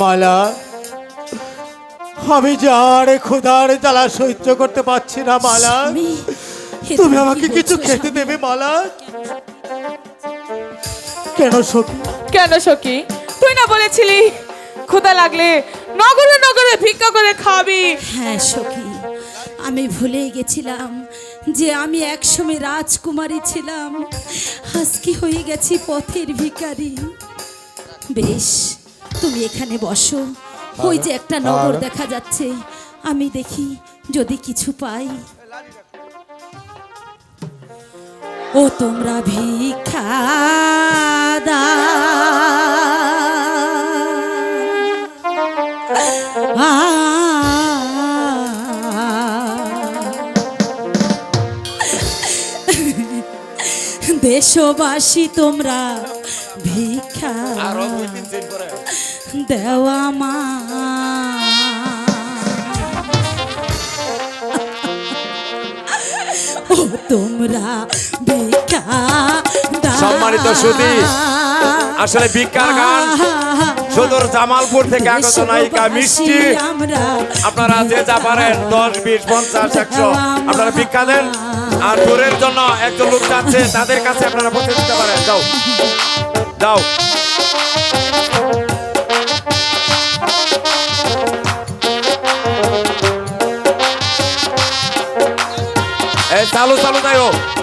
মালা আমি যার ক্ষুধার জ্বালা সহ্য করতে পারছি না মালা। তুমি আমাকে কিছু খেতে? দেবে মালা? কেন সখী? কেন সখী? তুই না বলেছিলি ক্ষুধা লাগলে নগরে নগরে ভিক্ষা করে খাবি। হ্যাঁ সখী আমি ভুলে গেছিলাম। যে আমি একসময় রাজকুমারী ছিলাম। আজকে হয়ে গেছি পথের ভিখারি? বেশ তুমি এখানে বসো। ওই যে একটা নগর দেখা যাচ্ছে। আমি দেখি যদি কিছু পাই। ও তোমরা ভিক্ষা দাও। দেশবাসী তোমরা ভিক্ষা দেওয়া মা ও তোমরা ভিক্ষা। সম্মানিত সুধী, আসলে ভিক্ষার গান সদর জামালপুর থেকে আগত নায়িকা মিষ্টি। আমরা আপনারা যে যা পারেন দশ বিশ পঞ্চাশ একশো আপনারা ভিক্ষা দেন। আর দূরের জন্য একজন লোক যাচ্ছে, তাদের কাছে আপনারা পৌঁছে দিতে পারেন। যাও। যাও। চালু চালু, যাই হোক।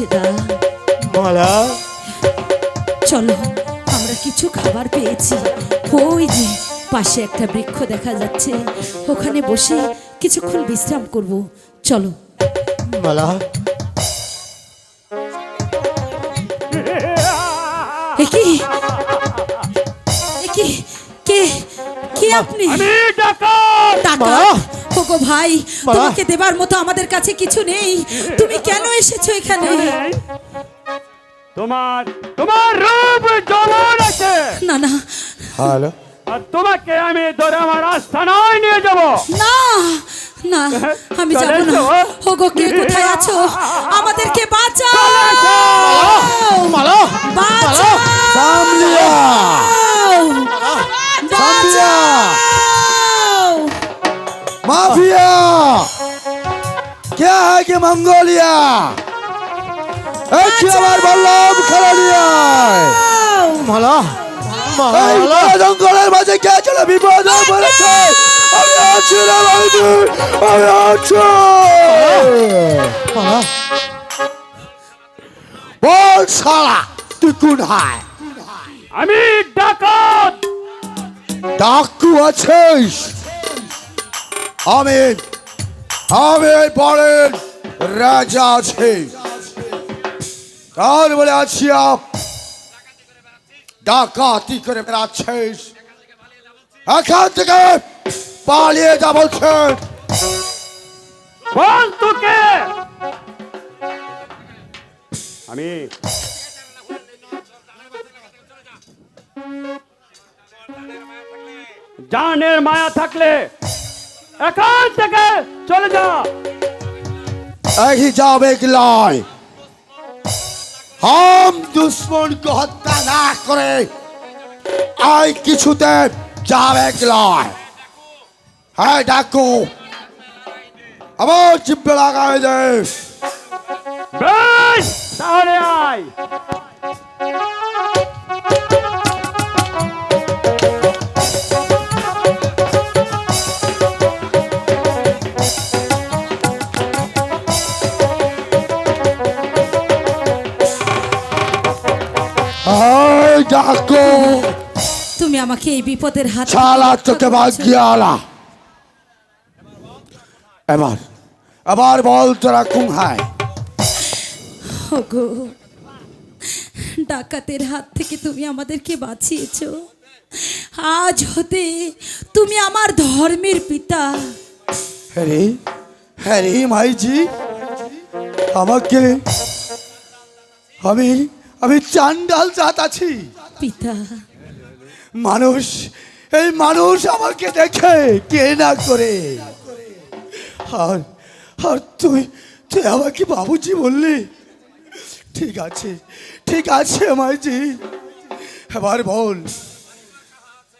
রাশেদা মালা? চলো আমরা কিছু খাবার পেয়েছি। ওই যে পাশে একটা বৃক্ষ দেখা যাচ্ছে। ওখানে বসে কিছুক্ষণ বিশ্রাম করব। চলো। মালা? একি একি কে? কে? আপনি? টাকা ওগো ভাই তোমাকে দেবার মতো আমাদের কাছে কিছু নেই। তুমি কেন এসেছ এখানে? তোমার তোমার রূপ জমন আছে। না না। হ্যালো। আর তোমাকে আমি ধরে আমার আস্থানায় নিয়ে যাব। না না আমি যাব না। ওগো কে কোথায় আছো? আমাদেরকে বাঁচাও। माफिया क्या है कि मंगोलिया एक আমার বল্লভ খেলালিয়া মালা এই মালা জঙ্গলের মাঝে কে চলে বিপদ হয়ে পড়েছে আমি আছি রে ভাইজি আমি আছি মালা বল শালা তুই কোথায় আমি ডাকাত ডাকু আছিস আমি আমি বলেন রাজা আছি। কার বলে আছি আপ? ডাকাতি করে বেড়াচ্ছিস। এখান থেকে পালিয়ে যা বলছেন বল তোকে। আমি জানের মায়া থাকলে। এখান থেকে চলে যা यही जावे की लॉय हम दुश्मन को हत्या ना करे आई কিছুতে যাবে কি লয় হ্যাঁ ডাকু আবার চিপে লাগাই দে বেশ তাহলে আয় আমাকে এই বিপদের হাত শালা তোকে করেছ। ভাগ্যালা এবার এবার বল তোরা কোথায় ওগো ডাকাতের হাত থেকে তুমি আমাদেরকে বাঁচিয়েছো। আজ হতে তুমি আমার ধর্মের পিতা। হ্যারে হ্যারে মাইজি আমাকে আমি আমি চান্ডাল জাত আছি। পিতা মানুষ এই মানুষ আমাকে দেখে কে না করে। আর আর তুই তুই আমাকে বাবুজি বললি? ঠিক আছে ঠিক আছে মাইজি। এবার বল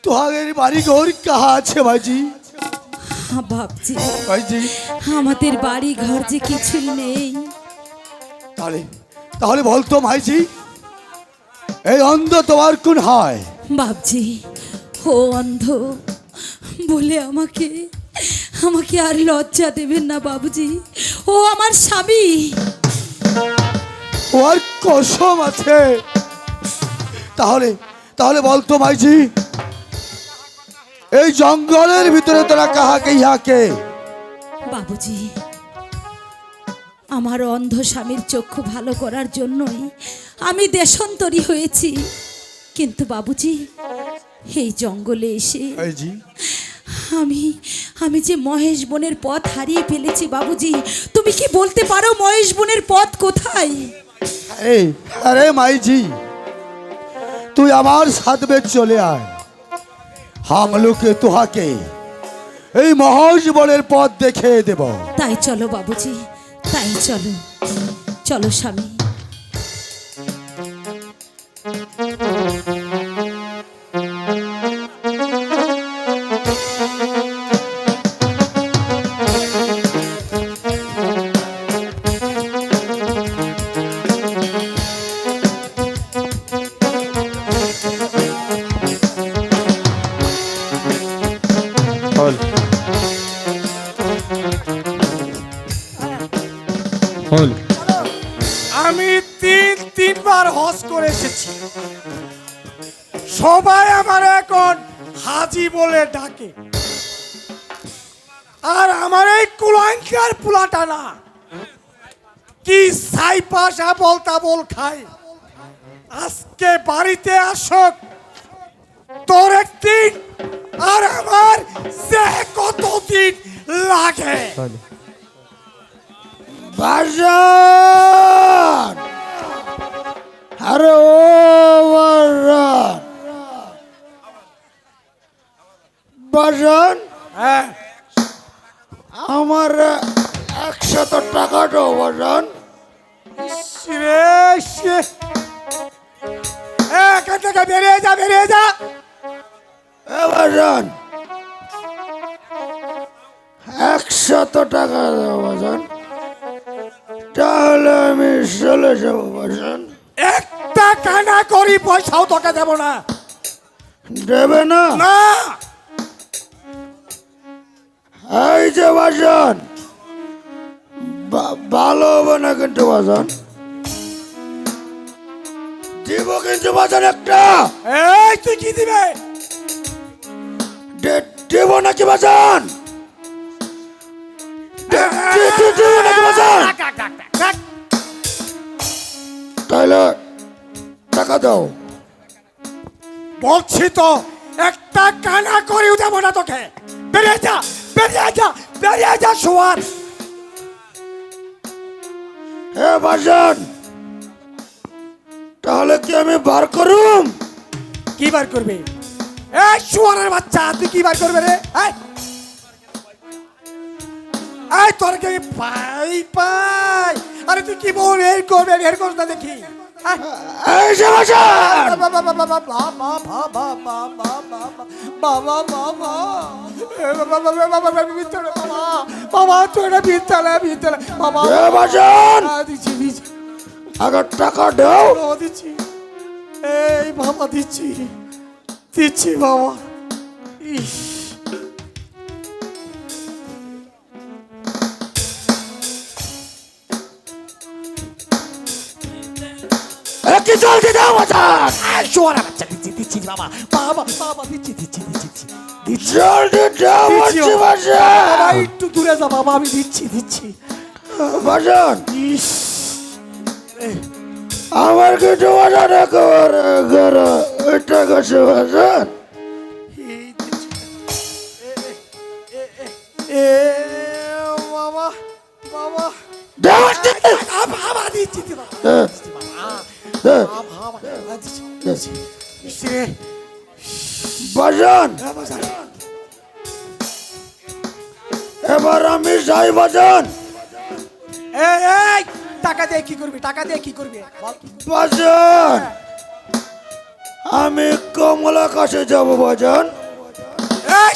তোহাদের বাড়ি ঘর কাহা আছে মাইজি? হ্যাঁ, ভাবছি মাইজি? আমাদের বাড়ি ঘর যে কিছুই নেই। তাহলে তাহলে বলতো মাইজি। এই অন্ধ তোমার কোন হয়? বাবজি ও অন্ধ বলে আমাকে আমাকে আর লজ্জা দেবেন না বাবুজি ও আমার স্বামী। ওর কসম আছে। তাহলে তাহলে বলতো মাইজি এই জঙ্গলের ভিতরে তোরা কাহাকে ইহাকে? বাবুজি আমার অন্ধ স্বামীর চক্ষু ভালো করার জন্যই আমি দেশান্তরী হয়েছি। কিন্তু বাবুজি এই জঙ্গলে এসে আমি আমি যে মহেশ বনের পথ হারিয়ে ফেলেছি বাবুজি তুমি কি বলতে পারো মহেশ বনের পথ কোথায়? আরে মাইজি তুই আমার সাথে চলে আয়। হামলুকে তোহাকে এই মহেশ বনের পথ দেখে দেব। তাই চলো বাবুজি তাই চলো চলো স্বামী। খায় আজকে বাড়িতে আসক। তোর একদিন আর আমার সে কতদিন লাগে। বাজান আরে ও হ্যাঁ। আমার একশত টাকা দাও বাজান রে এখান থেকে বেরিয়ে যা বেরিয়ে যা। এ বাজান একশত টাকা বাজান। তাহলে আমি চলে যাব বাজান। একটা কানা করি পয়সাও তোকে দেব না। দেবে না? না। এই যে বাজান। বা- ভালো হবে না কিন্তু বাজান। দিব কিন্তু বাজান একটা। এই তুই কি দিবে? দেব নাকি বাজান? তাহলে টাকা দাও। বলছি তো একটা কানা করিও দেব না তোকে। বেরিয়ে যা বেরিয়ে যা বেরিয়ে যা শোয়ার। হে বাজান তাহলে কি আমি বার করুম কি বার করবে এই শুয়ারের বাচ্চা তুই কি বার করবে রে এই এই তোর কে পাই পাই আরে তুই কি বল এর করবে এর করবে না দেখি এই, এই যে বাবা বাবা বাবা বাবা বাবা বাবা বাবা বাবা বাবা বাবা বাবা বাবা ভিতরে বাবা বাবা বাবা আগে টাকা দাও দিচ্ছি এই বাবা দিচ্ছি দিচ্ছি বাবা ইস জলদি দাও বাচ্চা দিচ্ছি দিচ্ছি বাবা বাবা বাবা দিচ্ছি দিচ্ছি দিচ্ছি দিচ্ছি জলদি দাও দিচ্ছি বলছি একটু দূরে যা বাবা আমি দিচ্ছি দিচ্ছি ইস আমার কিছু বাজার মনে রাখো এটা কাছে বাজার। এবার আমি যাই বাজান। টাকা দিয়ে কি করবি? টাকা দিয়ে কি করবি? বাজান! আমি কমলা কাছে যাব বাজান। এই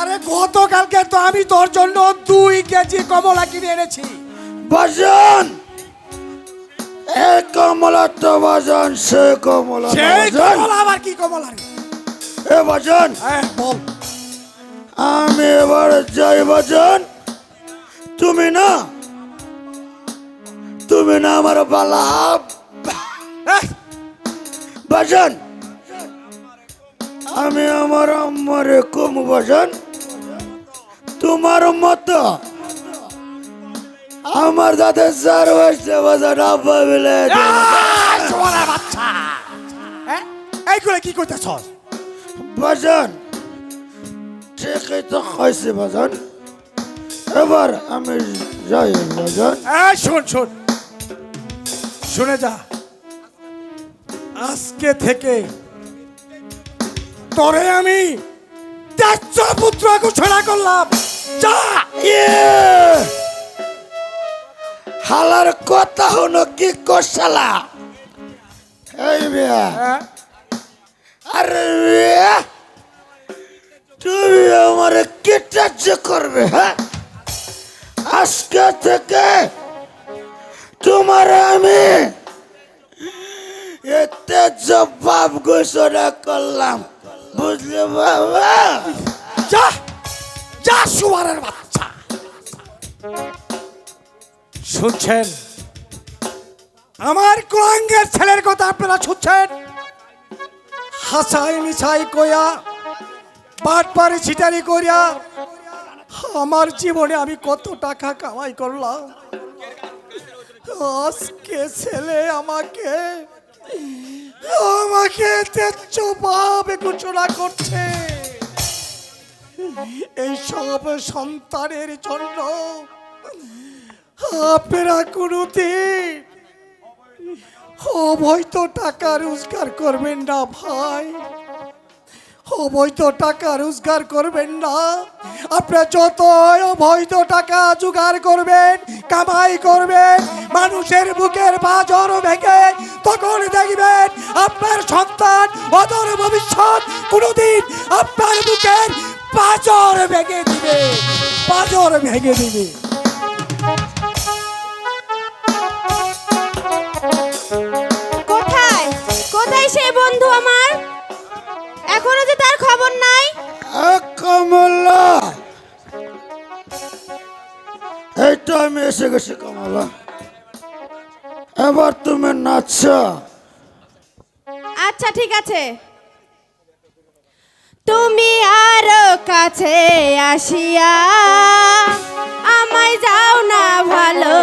আরে গতকালকে তো আমি তোর জন্য দুই কেজি কমলা কিনে এনেছি। বাজান! এ কমলা তো বাজান সে কমলা কমলা আবার কি কমলা এ বাজান! হ্যাঁ বল। আমি এবার যাই বাজান। তুমি না তুমি না আমার বালাপ বাজান আমি আমার আম্মারে কম বাজান। তোমার মতো আমার দাদা চার বসে বাজান আব্বা মিলে হ্যাঁ? এইগুলো কি করতেছস? বাজান ঠিকই তো খাইছে বাজান। এবার আমি যাই শোন শোন। শুনে যা। আজকে থেকে তোরে আমি পুত্র ঘোষণা করলাম। যা! হালার কথা হলো কি কষালা? এই মিয়া। হ্যাঁ? আরে তুমি আমার কি করবে হ্যাঁ? আজকে থেকে তোমার আমি এতে জবাব ঘোষণা করলাম। বুঝলে বাবা? যা যা সুয়ারের বাচ্চা। শুনছেন? আমার কুলাঙ্গের ছেলের কথা আপনারা শুনছেন? হাসাই মিছাই কইয়া বাটপারি ছিটারি করিয়া আমার জীবনে আমি কত টাকা কামাই করলাম? আজকে ছেলে আমাকে আমাকে তেচ্ছ ভাবে ঘোষণা করছে। এই সব সন্তানের জন্য আপনারা কোনোদিন অবৈধ টাকা রোজগার করবেন না ভাই। অবৈধ টাকা রোজগার করবেন না। আপনার যত অবৈধ টাকা জোগাড় করবেন, কামাই করবেন, মানুষের বুকের বাজর ভেঙে তখন দেখবেন আপনার সন্তান অদর ভবিষ্যৎ কোনোদিন আপনার বুকের পাজর ভেঙে দিবে পাজর ভেঙে দিবে। কমলা। এই আমি এসে গেছি কমলা। এবার তুমি নাচছ। আচ্ছা ঠিক আছে। তুমি আরও কাছে আসিয়া আমায় যাও না ভালোবাসিয়া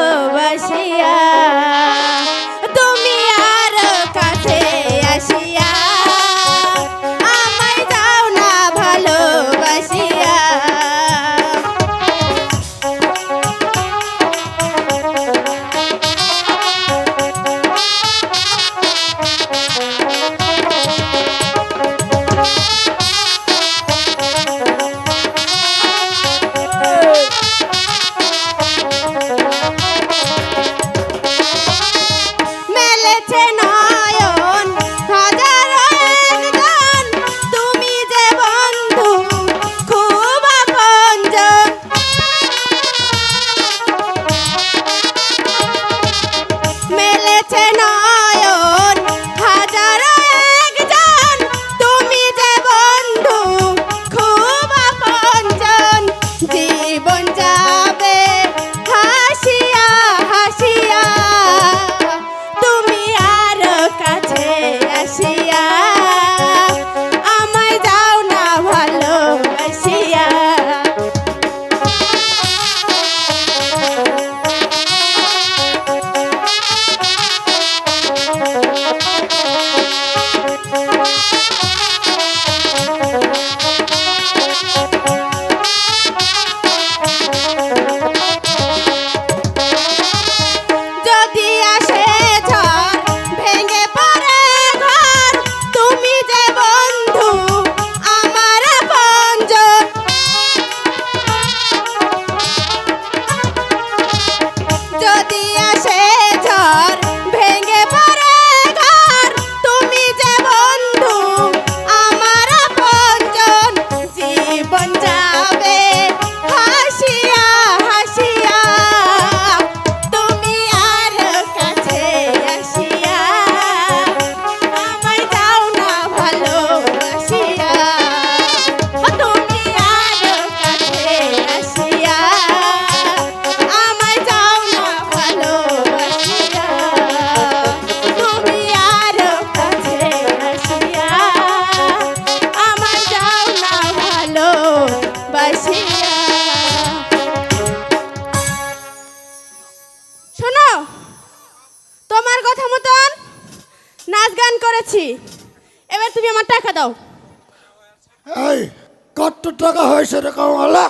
টাকা হয়েছে রে কমলা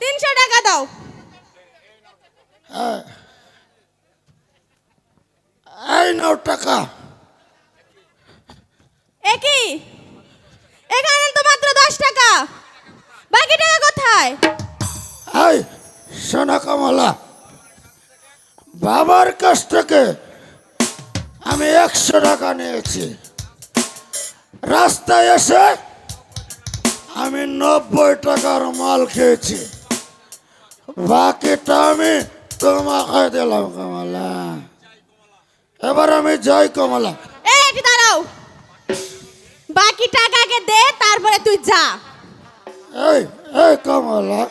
তিনশো টাকা দাও। এই নাও টাকা। একই এখানে তো মাত্র দশ টাকা। বাকি টাকা কোথায়? এই সোনা কমলা। বাবার কাছ থেকে আমি একশো টাকা নিয়েছি। রাস্তায় এসে আমি নব্বই টাকার মাল খেয়েছি। বাকিটা আমি তোমাকে দিলাম কমলা। এবার আমি যাই কমলা। দাঁড়াও। বাকি টাকাকে দে তারপরে তুই যা। এই এই কমলা।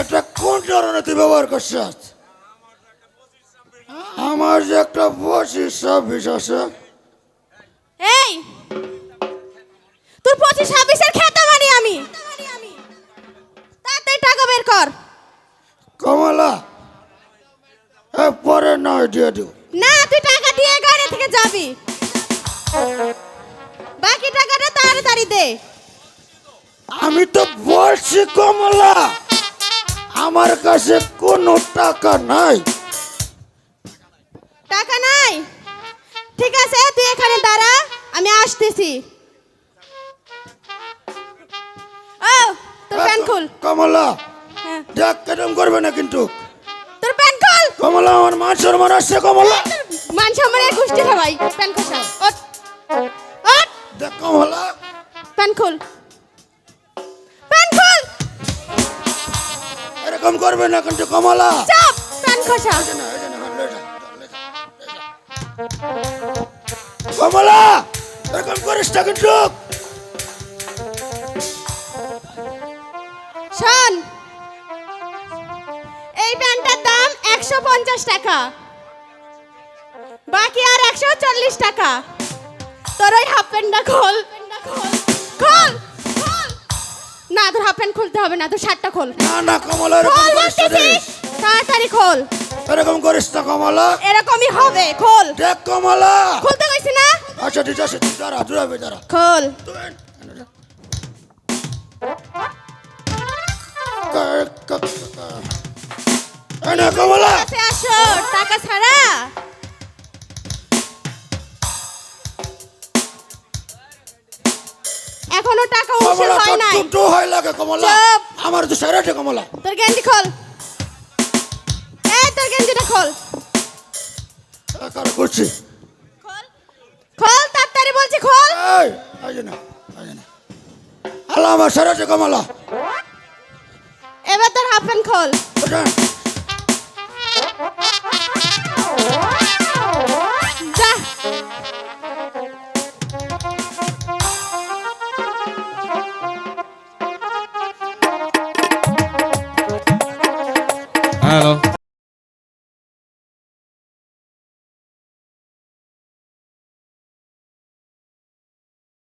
এটা কোন ধরনের তুই ব্যবহার করছিস? আমার যে একটা পঁচিশ ছাব্বিশ আছে। এই তোর পঁচিশ ছাব্বিশের খেতে মানি আমি। তাড়াতাড়ি টাকা বের কর। কমলা এ পরে নয় দিয়ে দিও। না তুই টাকা দিয়ে গাড়ি থেকে যাবি। বাকি টাকাটা তাড়াতাড়ি দে। আমি তো বলছি কমলা আমার কাছে কোনো টাকা নাই। টাকা নাই? ঠিক আছে তুই এখানে দাঁড়া আমি আসতেছি। ও তোর প্যান্ট খুল। কমলা হ্যাঁ, দেখ কেরম করবে না কিন্তু। তোর প্যান্ট খুল। কমলা আমার মান সম্মান আসছে কমলা। মান সম্মানের সবাই প্যান্ট খুল ওঠ। ওঠ। দেখ কমলা। প্যান্ট খুল। প্যান্ট খুল। এরকম করবে না কিন্তু কমলা। চাপ। প্যান্ট খসা। কমলা এরকম করিস না কিন্তু। শোন। এই প্যান্টটার দাম একশো পঞ্চাশ টাকা। বাকি আর একশো চল্লিশ টাকা। তোর ওই হাফ প্যান্টটা খোল। খোল না তোর হাফ প্যান্ট খুলতে হবে না তোর শার্টটা খোল। না না কমলা এরকম খোল করিস না রে। তাড়াতাড়ি খোল। এরকম করিস না কমলা। এরকমই হবে খোল। দেখ কমলা। খুলতে কইছি না? আচ্ছা ঠিক আছে তুই দাঁড়া দূরাবে দাঁড়া। খোল। এই আসো টাকা ছাড়া। এখনও টাকা উসুল হয় নাই। দুটো হয় লাগে কমলা। আমার তো সারাটে কমলা। তোর গেঞ্জি খোল। এই তোর গেঞ্জিটা খোল। কারও করছি? খোল। খোল তাড়াতাড়ি বলছি খোল। এই এই না এই না। আল্লাহ আমার সারাটে কমলা। হাফ প্যান্ট খোল ওটা যা হ্যালো